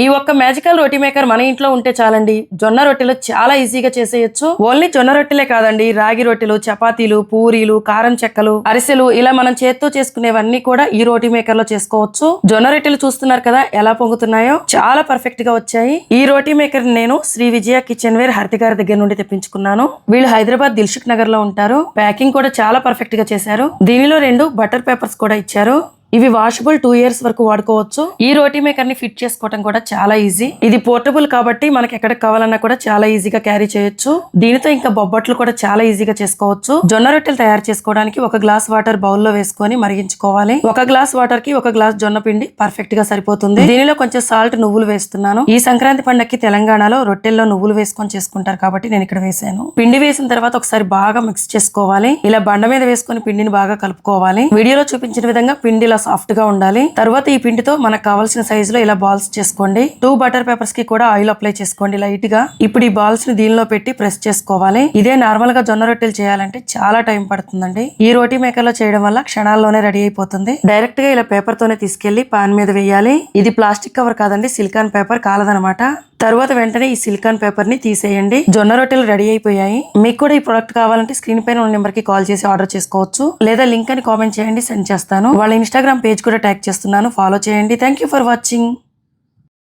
ఈ ఒక్క మ్యాజికల్ రోటీ మేకర్ మన ఇంట్లో ఉంటే చాలండి. జొన్న రొట్టెలు చాలా ఈజీగా చేసేయచ్చు. ఓన్లీ జొన్న రొట్టెలే కాదండి. రాగి రొట్టెలు చపాతీలు పూరీలు కారం చెక్కలు అరిసెలు ఇలా మనం చేత్తో చేసుకునేవన్నీ కూడా ఈ రోటీ మేకర్లో చేసుకోవచ్చు. జొన్న రొట్టెలు చూస్తున్నారు కదా ఎలా పొంగుతున్నాయో? చాలా పర్ఫెక్ట్గా వచ్చాయి. ఈ రోటీ మేకర్ నేను శ్రీ విజయ కిచెన్ వేర్ హరిత గారి దగ్గర నుండి తెప్పించుకున్నాను. వీళ్ళు హైదరాబాద్ దిల్షుక్ నగర్లో ఉంటారు. ప్యాకింగ్ కూడా చాలా పర్ఫెక్ట్గా చేశారు. దీనిలో రెండు బటర్ పేపర్స్ కూడా ఇచ్చారు. ఇవి వాషబుల్ టూ ఇయర్స్ వరకు వాడుకోవచ్చు. ఈ రోటీ మేకర్ని ఫిట్ చేసుకోవడం కూడా చాలా ఈజీ ఇది పోర్టబుల్ కాబట్టి మనకి ఎక్కడికి కావాలన్నా కూడా చాలా ఈజీగా క్యారీ చేయొచ్చు. దీనితో ఇంకా బొబ్బట్లు కూడా చాలా ఈజీగా చేసుకోవచ్చు. జొన్న రొట్టెలు తయారు చేసుకోవడానికి ఒక గ్లాస్ వాటర్ బౌల్లో వేసుకొని మరిగించుకోవాలి. ఒక గ్లాస్ వాటర్కి ఒక గ్లాస్ జొన్న పిండి పర్ఫెక్ట్గా సరిపోతుంది. దీనిలో కొంచెం సాల్ట్ నువ్వులు వేస్తున్నాను. ఈ సంక్రాంతి పండక్కి తెలంగాణలో రొట్టెల్లో నువ్వులు వేసుకొని చేసుకుంటారు కాబట్టి నేను ఇక్కడ వేసాను. పిండి వేసిన తర్వాత ఒకసారి బాగా మిక్స్ చేసుకోవాలి. ఇలా బండ మీద వేసుకొని పిండిని బాగా కలుపుకోవాలి. వీడియోలో చూపించిన విధంగా పిండి ఇలా సాఫ్ట్గా ఉండాలి. తర్వాత ఈ పిండితో మనకు కావాల్సిన సైజులో ఇలా బాల్స్ చేసుకోండి. టూ బటర్ పేపర్స్కి కూడా ఆయిల్ అప్లై చేసుకోండి లైట్గా. ఇప్పుడు ఈ బాల్స్ని దీనిలో పెట్టి ప్రెస్ చేసుకోవాలి. ఇదే నార్మల్గా జొన్న రొట్టెలు చేయాలంటే చాలా టైం పడుతుందండి. ఈ రోటీ మేకర్లో చేయడం వల్ల క్షణాల్లోనే రెడీ అయిపోతుంది. డైరెక్ట్గా ఇలా పేపర్ తోనే తీసుకెళ్ళి పాన్ మీద వేయాలి. ఇది ప్లాస్టిక్ కవర్ కాదండి సిలికాన్ పేపర్ కాలదనమాట. తర్వాత వెంటనే ఈ సిలికాన్ పేపర్ని తీసేయండి. జొన్న రొట్టెలు రెడీ అయిపోయాయి. మీకు కూడా ఈ ప్రొడక్ట్ కావాలంటే స్క్రీన్ పైన ఉన్న నెంబర్కి కాల్ చేసి ఆర్డర్ చేసుకోవచ్చు. లేదా లింక్ అని కామెంట్ చేయండి సెండ్ చేస్తాను. వాళ్ళ ఇన్స్టాగ్రామ్ పేజ్ కూడా ట్యాగ్ చేస్తున్నాను. ఫాలో చేయండి. Thank for watching.